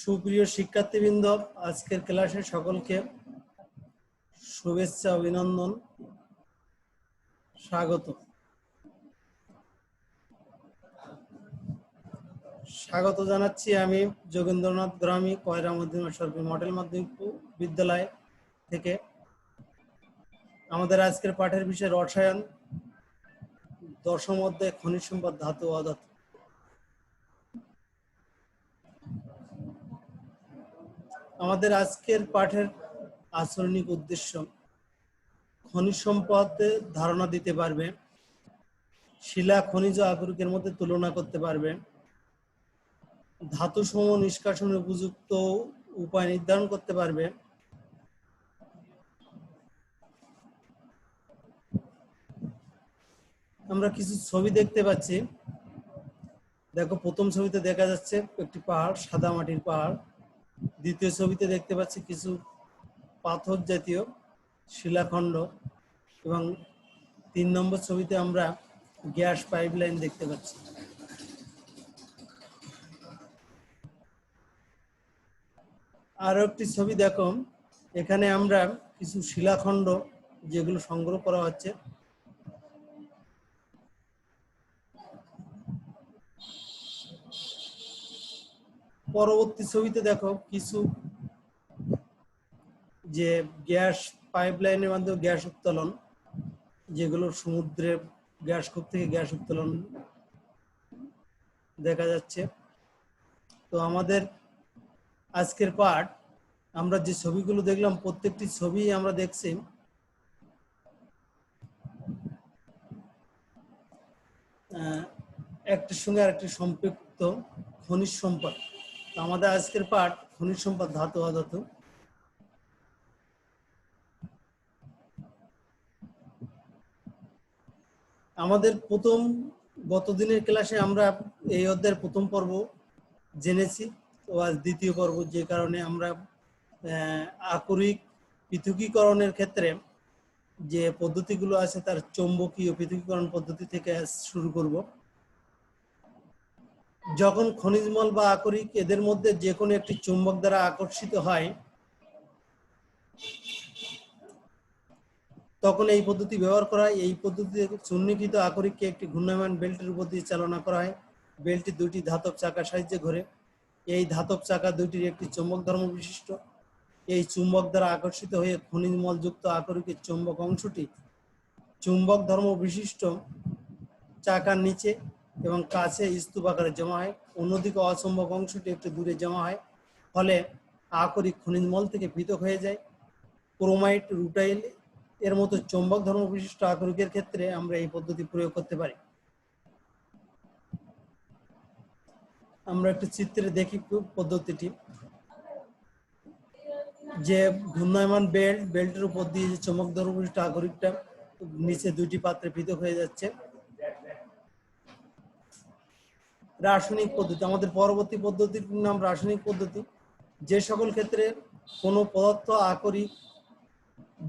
সুপ্রিয় শিক্ষার্থীবৃন্দ, আজকের ক্লাসে সকলকে শুভেচ্ছা, অভিনন্দন, স্বাগত। স্বাগত জানাচ্ছি আমি যোগেন্দ্রনাথ গ্রামী, কয়রা কয়রামুদ্দিন সরকারি মডেল মাধ্যমিক বিদ্যালয় থেকে। আমাদের আজকের পাঠের বিষয় রসায়ন, দশম অধ্যায় খনিজ সম্পদ ধাতু অধাতু। আমাদের আজকের পাঠের আচরণিক উদ্দেশ্য, খনিজ সম্পদে ধারণা দিতে পারবে, শিলা খনিজ আকরিকের মধ্যে তুলনা করতে পারবে, ধাতু সমূহ নিষ্কাশনের উপযুক্ত উপায় নির্ধারণ করতে পারবে, আমরা কিছু ছবি দেখতে পাচ্ছি। দেখো, প্রথম ছবিতে দেখা যাচ্ছে একটি পাহাড়, সাদা মাটির পাহাড়। দ্বিতীয় ছবিতে দেখতে পাচ্ছি কিছু পাথর জাতীয় শিলাখণ্ড এবং তিন নম্বর ছবিতে আমরা গ্যাস পাইপলাইন দেখতে পাচ্ছি। আরও একটি ছবি দেখো এখানে আমরা কিছু শিলাখণ্ড যেগুলো সংগ্রহ করা হচ্ছে। পরবর্তী ছবিতে দেখো কিছু যে গ্যাস পাইপলাইনের মাধ্যমে গ্যাস উত্তোলন, যেগুলো সমুদ্রে গ্যাস কূপ থেকে গ্যাস উত্তোলন দেখা যাচ্ছে। তো আমাদের আজকের পাঠ আমরা যে ছবিগুলো দেখলাম, প্রত্যেকটি ছবি আমরা দেখছি। একটির সঙ্গে আরেকটি সম্পৃক্ত খনিজ সম্পদ। আমাদের আজকের পাঠ খনিজ সম্পদ ধাতু অধাতু। আমাদের প্রথম গত দিনের ক্লাসে আমরা এই অধ্যায়ের প্রথম পর্ব জেনেছি তো আজ দ্বিতীয় পর্ব, যে কারণে আমরা আকরিক পৃথকীকরণের ক্ষেত্রে যে পদ্ধতিগুলো আছে তার চৌম্বকীয় পৃথকীকরণ পদ্ধতি থেকে শুরু করব। যখন খনিজমল বা আকরিক এদের মধ্যে যে কোনো একটি চুম্বক দ্বারা আকর্ষিত হয়, তখন এই পদ্ধতি ব্যবহার করা হয়। এই পদ্ধতিতে চূর্ণীকৃত আকরিককে একটি ঘূর্ণায়মান বেল্টের উপর দিয়ে চালনা করা হয়। বেল্টটি দুইটি ধাতব চাকার সাহায্যে ঘোরে। এই ধাতব চাকা দুইটির একটি চুম্বক ধর্ম বিশিষ্ট। এই চুম্বক দ্বারা আকর্ষিত হয়ে খনিজমল যুক্ত আকরিকের চুম্বক অংশটি চুম্বক ধর্ম বিশিষ্ট চাকার নিচে এবং কাছে স্তূপ আকারে জমা হয়। অন্যদিকে অসম্ভব অংশটি একটু দূরে জমা হয়। ফলে আকরিক খনিজমল থেকে পৃথক হয়ে যায়। ক্রোমাইট রুটাইল এর মতো চৌম্বক ধর্ম বিশিষ্ট আকরিকের ক্ষেত্রে আমরা এই পদ্ধতি প্রয়োগ করতে পারি। আমরা একটু চিত্রে দেখি পদ্ধতিটি। যে ঘূর্ণায়মান বেল্ট, বেল্টের উপর দিয়ে যে চমক ধর্ম বিশিষ্ট আকরিকটা নিচে দুইটি পাত্রে পৃথক হয়ে যাচ্ছে। রাসায়নিক পদ্ধতি, আমাদের পরবর্তী পদ্ধতির নাম রাসায়নিক পদ্ধতি। যে সকল ক্ষেত্রে কোনো পদার্থ আকরিক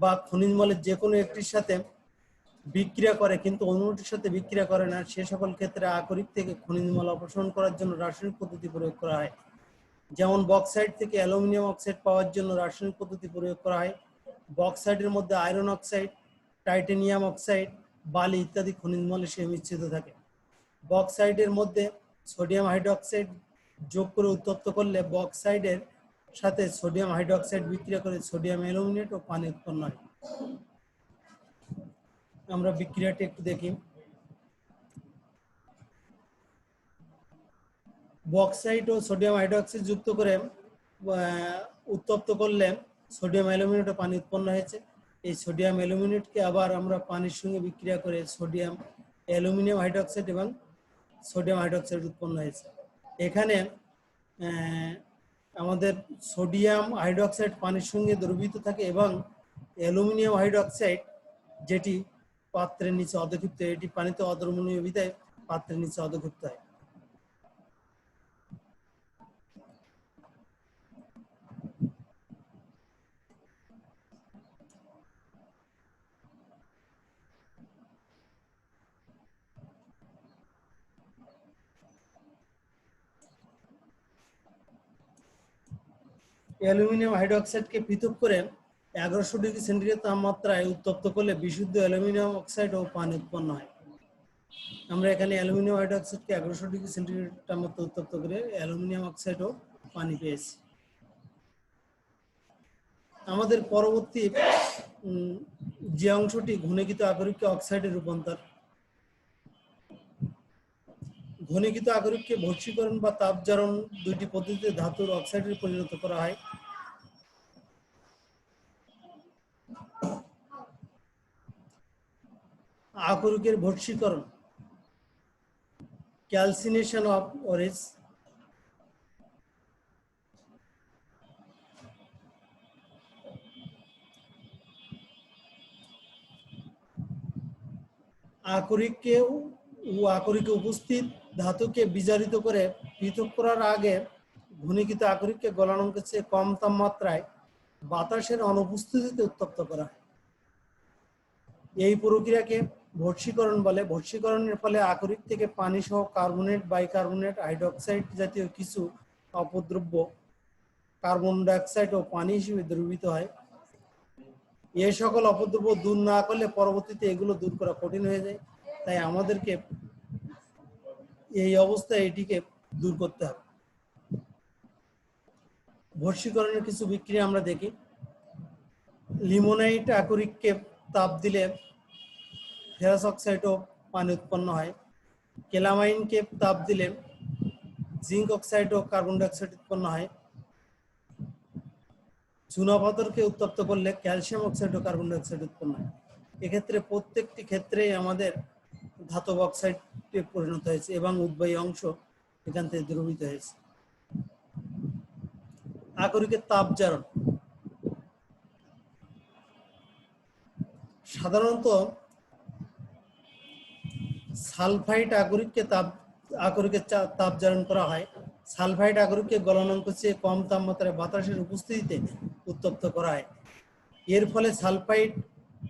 বা খনিজ মলের যে কোনো একটির সাথে বিক্রিয়া করে, কিন্তু অন্যটির সাথে বিক্রিয়া করে না, সে সকল ক্ষেত্রে আকরিক থেকে খনিজ মল অপসারণ করার জন্য রাসায়নিক পদ্ধতি প্রয়োগ করা হয়। যেমন বক্সাইড থেকে অ্যালুমিনিয়াম অক্সাইড পাওয়ার জন্য রাসায়নিক পদ্ধতি প্রয়োগ করা হয়। বক্সাইডের মধ্যে আয়রন অক্সাইড, টাইটেনিয়াম অক্সাইড, বালি ইত্যাদি খনিজ মলে সে মিশ্রিত থাকে। বক্সাইডের মধ্যে সোডিয়াম হাইড্রোক্সাইড যোগ করে উত্তপ্ত করলে বক্সাইডের সাথে সোডিয়াম হাইড্রোক্সাইড বিক্রিয়া করে সোডিয়াম অ্যালুমিনেট ও পানি উৎপন্ন হয়। আমরা বিক্রিয়াটি একটু দেখি। বক্সাইড ও সোডিয়াম হাইড্রোক্সাইড যুক্ত করে উত্তপ্ত করলে সোডিয়াম অ্যালুমিনেট ও পানি উৎপন্ন হয়েছে। এই সোডিয়াম অ্যালুমিনেটকে আবার আমরা পানির সঙ্গে বিক্রিয়া করে সোডিয়াম অ্যালুমিনিয়াম হাইড্রোক্সাইড এবং সোডিয়াম হাইড্রোক্সাইড উৎপন্ন হয়েছে। এখানে আমাদের সোডিয়াম হাইড্রোক্সাইড পানির সঙ্গে দ্রবীভূত থাকে এবং অ্যালুমিনিয়াম হাইড্রোক্সাইড, যেটি পাত্রের নিচে অধক্ষিপ্ত, এটি পানিতে অদ্রমণীয় বিদায় পাত্রের নিচে অধক্ষিপ্ত হয়। অ্যালুমিনিয়াম হাইড্রোক্সাইডকে পৃথক করে এগারোশো ডিগ্রি সেন্টিগ্রেড তাপমাত্রায় উত্তপ্ত করলে বিশুদ্ধ অ্যালুমিনিয়াম অক্সাইড ও পানি উৎপন্ন হয়। আমরা এখানে অ্যালুমিনিয়াম হাইড্রোক্সাইডকে এগারোশো ডিগ্রি সেন্টিগ্রেড তাপমাত্রা উত্তপ্ত করে অ্যালুমিনিয়াম অক্সাইড ও পানি পেয়েছি। আমাদের পরবর্তী যে অংশটি ঘনীকৃত আকরিককে অক্সাইডে রূপান্তর ঘনীকৃত আকরিককে ভস্মীকরণ বা তাপজারণ দুইটি পদ্ধতিতে ধাতুর অক্সাইডে পরিণত করা হয়। আকরিকের ভস্মীকরণ ক্যালসিনেশন অফ অরেজ। আকরিককে ও আকরিকে উপস্থিত ধাতুকে বিজারিত করে পৃথক করার আগে ঘনীকৃত আকরিককে গলনাঙ্কের চেয়ে কম তাপমাত্রায় বাতাসের অনুপস্থিতিতে উত্তপ্ত করা এই প্রক্রিয়াকে ভর্ষীকরণ বলে। ভস্মীকরণের ফলে আকরিক থেকে পানি সহ কার্বনেট, বাইকার্বনেট, হাইড্রোক্সাইড জাতীয় কিছু অপদ্রব্য কার্বন ডাইঅক্সাইড ও পানি হিসেবে দ্রবীভূত হয়। এই সকল অপদ্রব্য দূর না করলে পরবর্তীতে এগুলো দূর করা কঠিন হয়ে যায়। তাই আমাদেরকে এই অবস্থায় এটিকে দূর করতে হবে। ভস্মীকরণের কিছু বিক্রিয়া আমরা দেখি। লিমোনাইট আকরিককে তাপ দিলে ফেরাস অক্সাইড ও পানি উৎপন্ন হয়। কেলামাইনকে তাপ দিলে জিঙ্ক অক্সাইড ও কার্বন ডাইঅক্সাইড উৎপন্ন হয়। চুনা পাথরকে উত্তপ্ত করলে ক্যালসিয়াম অক্সাইড ও কার্বন ডাইঅক্সাইড উৎপন্ন হয়। এক্ষেত্রে প্রত্যেকটি ক্ষেত্রেই আমাদের ধাতব অক্সাইডে পরিণত হয়েছে এবং উদ্বায়ী অংশ এখান থেকে দ্রবীভূত হয়েছে। আকরিকের তাপজারণ। সাধারণত সালফাইড আকরিককে তাপ আকরিকের চা- তাপজারণ করা হয়। সালফাইড আকরিককে গলনাঙ্ক চেয়ে কম তাপমাত্রায় বাতাসের উপস্থিতিতে উত্তপ্ত করা হয়। এর ফলে সালফাইড,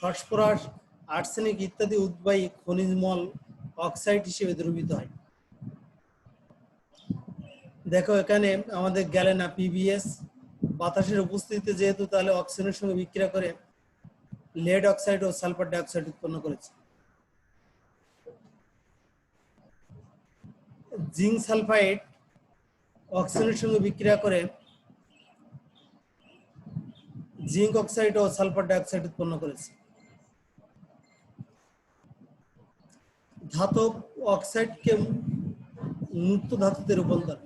ফসফরাস আর্সেনিক ইত্যাদি উদ্বায়ী খনিজ মল অক্সাইড হিসেবে দ্রবীভূত হয়। দেখো, এখানে আমাদের গেলে না পিবিএস বাতাসের উপস্থিতিতে যেহেতু তাহলে অক্সিজেনের সঙ্গে বিক্রিয়া করে লেড অক্সাইড ও সালফার ডাইঅক্সাইড উৎপন্ন করেছে। জিঙ্ক সালফাইড অক্সিজেনের সঙ্গে বিক্রিয়া করে জিঙ্ক অক্সাইড ও সালফার ডাইঅক্সাইড উৎপন্ন করেছে। ধাতব অক্সাইডকে মুক্ত ধাতুতে রূপান্তর।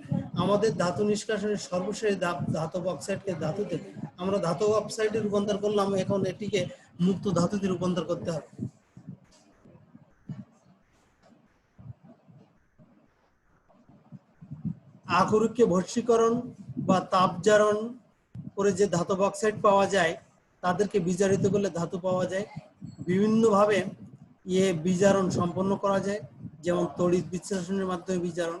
আমাদের ধাতু নিষ্কাশনের সর্বশেষ ধাতব অক্সাইডকে ধাতুতে আমরা ধাতব অক্সাইডে রূপান্তর করলাম, এখন এটিকে মুক্ত ধাতুতে রূপান্তর করতে হবে। আকরিককে ভস্মীকরণ বা তাপজারণ করে যে ধাতব অক্সাইড পাওয়া যায়, তাদেরকে বিজারিত করলে ধাতু পাওয়া যায়। বিভিন্নভাবে ইয়ে বিজারণ সম্পন্ন করা যায়, যেমন তড়িৎ বিশ্লেষণের মাধ্যমে বিজারণ,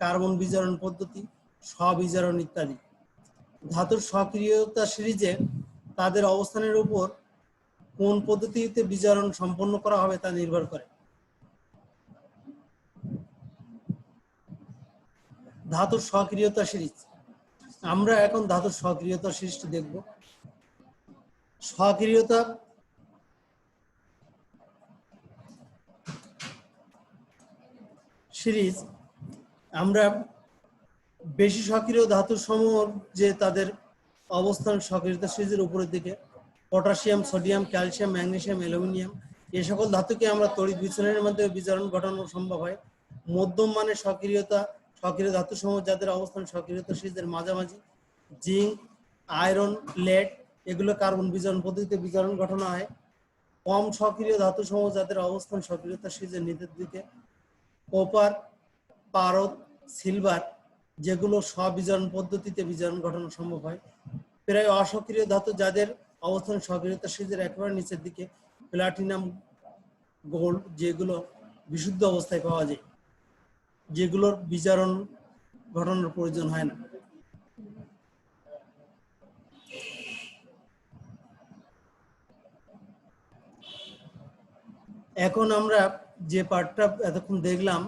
কার্বন বিজারণ পদ্ধতি, স্ববিজারণ ইত্যাদি। ধাতুর সক্রিয়তা সিরিজে তাদের অবস্থানের উপর কোন পদ্ধতিতে বিজারণ সম্পন্ন করা হবে তা নির্ভর করে। ধাতুর সক্রিয়তা সিরিজ। আমরা এখন ধাতুর সক্রিয়তা সিরিজটি দেখব। সক্রিয়তা সিরিজ, আমরা বেশি সক্রিয় ধাতু সমূহ যে তাদের অবস্থান সক্রিয়তা সিরিজের উপরের দিকে, potassium, sodium, calcium magnesium aluminium, এ সকল ধাতুকে আমরা তড়িৎ বিচলনের মাধ্যমে বিজারণ ঘটানো সম্ভব হয়। মধ্যম মানের সক্রিয়তা, সক্রিয় ধাতু সমূহ যাদের অবস্থান সক্রিয়তা সিরিজের মাঝামাঝি, জিঙ্ক, আয়রন, লেড, এগুলো কার্বন বিজারণ পদ্ধতিতে বিজারণ ঘটানো হয়। কম সক্রিয় ধাতু সমূহ যাদের অবস্থান সক্রিয়তা সিরিজের নিচের দিকে কপার পারদ সিলভার যেগুলো স্ববিজারণ পদ্ধতিতে বিজারণ ঘটানো সম্ভব হয়। প্রায় অসক্রিয় ধাতু যাদের অবস্থান সক্রিয়তা সিরিজের একেবারে নিচের দিকে প্লাটিনাম গোল্ড যেগুলো বিশুদ্ধ অবস্থায় পাওয়া যায়, যেগুলোর বিজারণ ঘটানোর প্রয়োজন হয় না। এখন আমরা যে পার্টটা এতক্ষণ দেখলাম,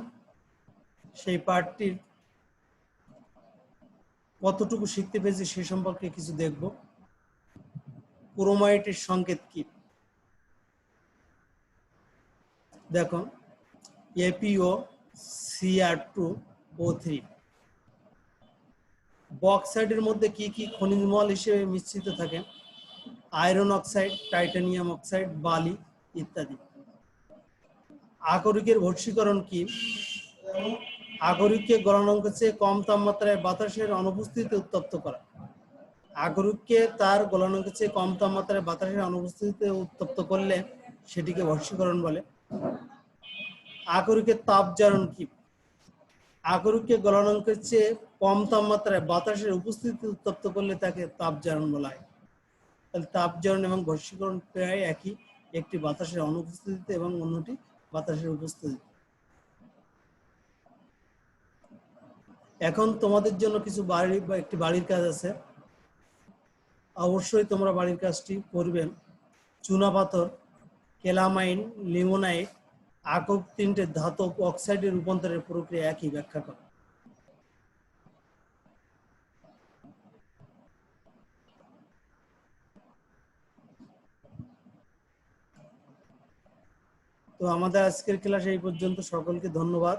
সেই পার্টটির কতটুকু শিখতে পেরেছি সে সম্পর্কে কিছু দেখব। ক্রোমাইটের সংকেত কি? দেখো এপিও সিআর টু ও থ্রি বক্সাইডের মধ্যে কি কি খনিজ মল হিসেবে মিশ্রিত থাকে? আয়রন অক্সাইড, টাইটানিয়াম অক্সাইড, বালি ইত্যাদি। আকরিকের ভস্মীকরণ কি? আগরিককে গলনাঙ্কের চেয়ে কম তাপমাত্রায় বাতাসের অনুপস্থিতিতে উত্তপ্ত করা। আগরিককে তার গলনাঙ্কের চেয়ে কম তাপমাত্রায় বাতাসের অনুপস্থিতিতে উত্তপ্ত করলে সেটিকে ভস্মীকরণ বলে। আগরিকের তাপজারণ কি? আগরিককে গলনাঙ্কের চেয়ে কম তাপমাত্রায় বাতাসের উপস্থিতিতে উত্তপ্ত করলে তাকে তাপজারণ বলা হয়। তাহলে তাপজারণ এবং ভস্মীকরণ প্রায় একই। একটি বাতাসের অনুপস্থিতিতে এবং অন্যটি বাতাসের উপস্থিতি। এখন তোমাদের জন্য কিছু বাড়ি বা একটি বাড়ির কাজ আছে। অবশ্যই তোমরা বাড়ির কাজটি করবেন। চুনা পাথর, কেলামাইন, লিমোনাইট, আকক তিনটে ধাতব অক্সাইডে রূপান্তরের প্রক্রিয়া একই ব্যাখ্যা করে। তো আমাদের আজকের ক্লাস এই পর্যন্ত। সকলকে ধন্যবাদ।